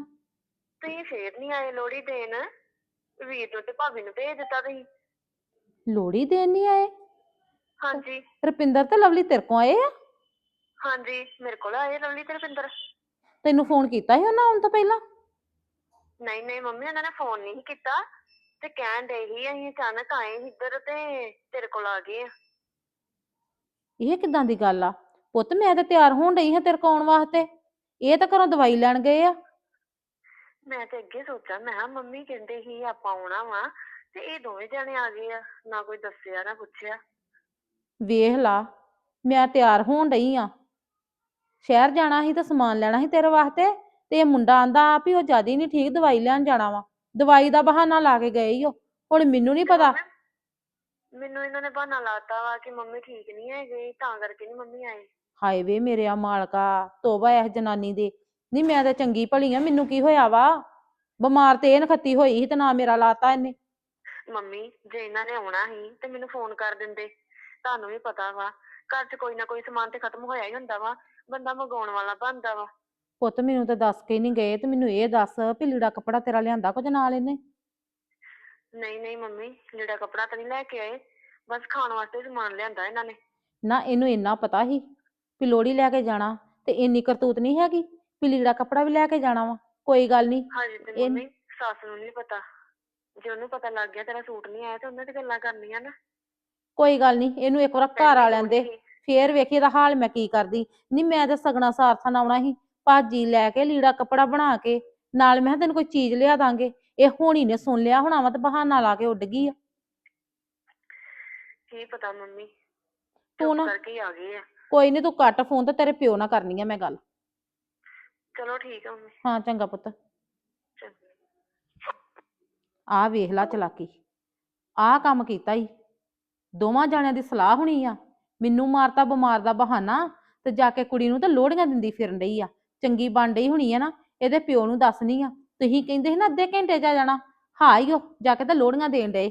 S4: ਤੁਸੀਂ ਫੇਰ ਨਹੀਂ ਆਏ ਲੋਹੜੀ ਦੇਣ? ਵੀਰ ਨੂੰ ਤੇ ਭਾਬੀ ਨੂੰ ਭੇਜ ਦਿੱਤਾ ਤੁਸੀਂ।
S3: ਲੋੜੀ ਦੇਣ ਨਹੀਂ ਆਏ?
S4: ਹਾਂਜੀ।
S3: ਰੁਪਿੰਦਰ ਤੇ ਲਵਲੀ ਤੇਰੇ ਕੋਲ ਆਏ ਆ?
S4: ਹਾਂਜੀ ਮੇਰੇ ਕੋਲ ਆਏ ਲਵਲੀ ਤੇ ਰੁਪਿੰਦਰ।
S3: ਤੈਨੂੰ ਫੋਨ ਕੀਤਾ ਸੀ ਉਹਨਾਂ ਆਉਣ ਤੋਂ ਪਹਿਲਾਂ?
S4: ਨਹੀਂ ਨਹੀਂ ਮੰਮੀ ਉਹਨਾਂ ਨੇ ਫੋਨ ਨਹੀਂ ਸੀ ਕੀਤਾ ਤੇ ਕਹਿਣ ਦੇ ਹੀ ਅਸੀਂ ਅਚਾਨਕ ਆਏ ਸੀ ਇੱਧਰ ਤੇ ਤੇਰੇ ਕੋਲ ਆ ਗਏ ਆ।
S3: ਇਹ ਕਿਦਾਂ ਦੀ ਗੱਲ ਆ? ਪੁੱਤ ਮੈਂ ਤਾਂ ਤਿਆਰ ਹੋਣ ਡਈ ਹਾਂ ਤੇਰੇ ਕੋਲ ਆਉਣ ਵਾਸਤੇ। ਇਹ ਤਾਂ ਘਰੋਂ ਦਵਾਈ ਲੈਣ ਗਏ ਆ।
S4: ਮੈਂ ਤੇ ਅੱਗੇ ਸੋਚਿਆ ਮੈਂ ਕਿਹਾ ਮੰਮੀ ਕਹਿੰਦੇ ਸੀ ਆਪਾਂ ਆਉਣਾ ਵਾ ਤੇ ਇਹ ਦੋਵੇਂ ਜਣੇ ਆ ਗਏ ਆ ਨਾ ਕੋਈ ਦੱਸਿਆ ਨਾ ਪੁੱਛਿਆ।
S3: ਵੇਖ ਲਾ ਮੈਂ ਤਿਆਰ ਹੋਣ ਡਈ ਆ। ਸ਼ਹਿਰ ਜਾਣਾ ਸੀ ਤਾਂ ਸਮਾਨ ਲੈਣਾ ਸੀ ਤੇਰੇ ਵਾਸਤੇ? ਤੇ ਇਹ ਮੁੰਡਾ ਆਂਦਾ ਵੀ ਉਹ ਜਿਆਦੀ ਨਹੀਂ ਠੀਕ ਦਵਾਈ ਲੈਣ ਜਾਣਾ ਵਾ ਦਵਾਈ ਦਾ ਬਹਾਨਾ ਲਾ ਕੇ ਗਏ ਈ ਓ ਹੁਣ ਮੈਨੂੰ ਨਹੀਂ ਪਤਾ।
S4: ਮੈਨੂੰ ਇਹਨਾਂ ਨੇ ਬਹਾਨਾ ਲਾਤਾ ਵਾ ਕਿ ਮੰਮੀ ਠੀਕ ਨਹੀਂ ਹੈਗੇ ਤਾਂ ਕਰਕੇ ਨਹੀਂ ਮੰਮੀ ਆਏ।
S3: ਹਾਏ ਵੇ ਮੇਰੇ ਆ ਮਾਲਕਾ ਤੋਬਾ ਇਸ ਜਨਾਨੀ ਦੇ ਨਹੀਂ ਮੈਂ ਤਾਂ ਚੰਗੀ ਭਲੀ ਆ ਮੈਨੂੰ ਕੀ ਹੋਇਆ ਵਾ? ਬਿਮਾਰ ਤੇ ਇਹ ਨਖੱਤੀ ਹੋਈ ਸੀ ਤੇ ਨਾ ਮੇਰਾ ਲਾਤਾ ਇਹਨੇ।
S4: ਮੰਮੀ ਜੇ ਇਹਨਾਂ ਨੇ ਆਉਣਾ ਸੀ ਤੇ ਮੈਨੂੰ ਫੋਨ ਕਰ ਦਿੰਦੇ ਤੁਹਾਨੂੰ ਵੀ ਪਤਾ ਵਾ ਘਰ 'ਚ ਕੋਈ ਨਾ ਕੋਈ ਸਮਾਨ ਤੇ ਖਤਮ ਹੋਇਆ ਹੀ ਹੁੰਦਾ ਵਾ ਬੰਦਾ ਮੰਗਾਉਣ ਵਾਲਾ ਬਣਦਾ ਵਾ।
S3: ਪੁੱਤ ਮੈਨੂੰ ਤਾਂ ਦੱਸ ਕੇ ਨਹੀਂ ਗਏ ਤੇ ਮੈਨੂੰ ਇਹ ਦੱਸ ਵੀ ਲੀੜਾ ਕੱਪੜਾ ਤੇਰਾ ਲਿਆਂਦਾ ਕੁਝ ਨਾਲ ਇਹਨੇ?
S4: ਨਹੀਂ ਨਹੀਂ ਮੰਮੀ ਲੀੜਾ ਕੱਪੜਾ ਤਾਂ ਨਹੀਂ ਲੈ ਕੇ ਆਏ। ਬਸ ਖਾਣ ਵਾਸਤੇ ਸਮਾਨ ਲਿਆਂਦਾ ਇਹਨਾਂ ਨੇ।
S3: ਨਾ ਇਹਨੂੰ ਇੰਨਾ ਪਤਾ ਸੀ ਵੀ ਲੋੜੀ ਲੈ ਕੇ ਜਾਣਾ ਤੇ ਇੰਨੀ ਕਰਤੂਤ ਨਹੀਂ ਹੈਗੀ ਵੀ ਲੀੜਾ ਕੱਪੜਾ ਵੀ ਲੈ ਕੇ ਜਾਣਾ ਵਾ ਕੋਈ ਗੱਲ ਨਹੀਂ।
S4: ਹਜੇ ਤੇ
S3: ਇਹ-
S4: ਮੰਮੀ ਸੱਸ ਨੂੰ ਨਹੀਂ ਪਤਾ। ਜੇ ਉਹਨੂੰ ਪਤਾ ਲੱਗ ਗਿਆ ਤੇਰਾ ਸੂਟ ਨਹੀਂ ਆਇਆ ਤੇ ਉਹਨੇ ਤੇ ਗੱਲਾਂ ਕਰਨੀਆਂ ਨਾ।
S3: ਕੋਈ ਗੱਲ ਨਹੀਂ ਇਹਨੂੰ ਇੱਕ ਵਾਰ ਘਰ ਆ ਲੈਂਦੇ। ਫੇਰ ਵੇਖੀ ਇਹਦਾ ਹਾਲ ਮੈਂ ਕੀ ਕਰਦੀ। ਨਹੀਂ ਮੈਂ ਤਾਂ ਸਗਣਾ ਸਾਰਥਾਂ ਆਉਣਾ ਸੀ। ਭਾਜੀ ਲੈ ਕੇ ਲੀੜਾ ਕੱਪੜਾ ਬਣਾ ਕੇ ਨਾਲ ਮੈਂ ਕਿਹਾ ਤੈਨੂੰ ਕੋਈ ਚੀਜ਼ ਲਿਆ ਦਾਂਗੇ। ਇਹ ਹੋਣੀ ਨੇ ਸੁਣ ਲਿਆ ਹੋਣਾ ਵਾ ਤੇ ਬਹਾਨਾ ਲਾ ਕੇ ਉੱਡ ਗਈ ਆ।
S4: ਕੀ ਪਤਾ ਮੰਮੀ
S3: ਤੂੰ ਨਾ
S4: ਕਰਕੇ ਹੀ ਆ ਗਏ ਆ।
S3: ਕੋਈ ਨਹੀਂ ਤੂੰ ਕੱਟ ਫੋਨ ਤੇ ਤੇਰੇ ਪਿਓ ਨਾਲ ਕਰਨੀ ਆ ਮੈਂ ਗੱਲ।
S4: ਚਲੋ ਠੀਕ ਆ ਮੰਮੀ।
S3: ਹਾਂ ਚੰਗਾ ਪੁੱਤ।
S4: ਚੰਗਾ।
S3: ਆਹ ਵੇਖ ਲਾ ਚਲਾਕੀ। ਆਹ ਕੰਮ ਕੀਤਾ ਈ। ਦੋਵਾਂ ਜਾਣਿਆਂ ਦੀ ਸਲਾਹ ਹੋਣੀ ਆ। ਮੈਨੂੰ ਮਾਰਤਾ ਬਿਮਾਰ ਦਾ ਬਹਾਨਾ ਤੇ ਜਾ ਕੇ ਕੁੜੀ ਨੂੰ ਤੇ ਲੋੜੀਆਂ ਦਿੰਦੀ ਫਿਰਨ ਡਈ ਆ। ਚੰਗੀ ਬਣ ਡਈ ਹੋਣੀ ਆ ਨਾ, ਇਹਦੇ ਪਿਓ ਨੂੰ ਦੱਸਣੀ ਆ। ਤੁਸੀਂ ਕਹਿੰਦੇ ਸੀ ਨਾ ਅੱਧੇ ਘੰਟੇ ਚ ਆ ਜਾਣਾ। ਹਾਂ ਈ ਓ, ਜਾ ਕੇ ਤਾਂ ਲੋੜੀਆਂ ਦੇਣ ਡਏ।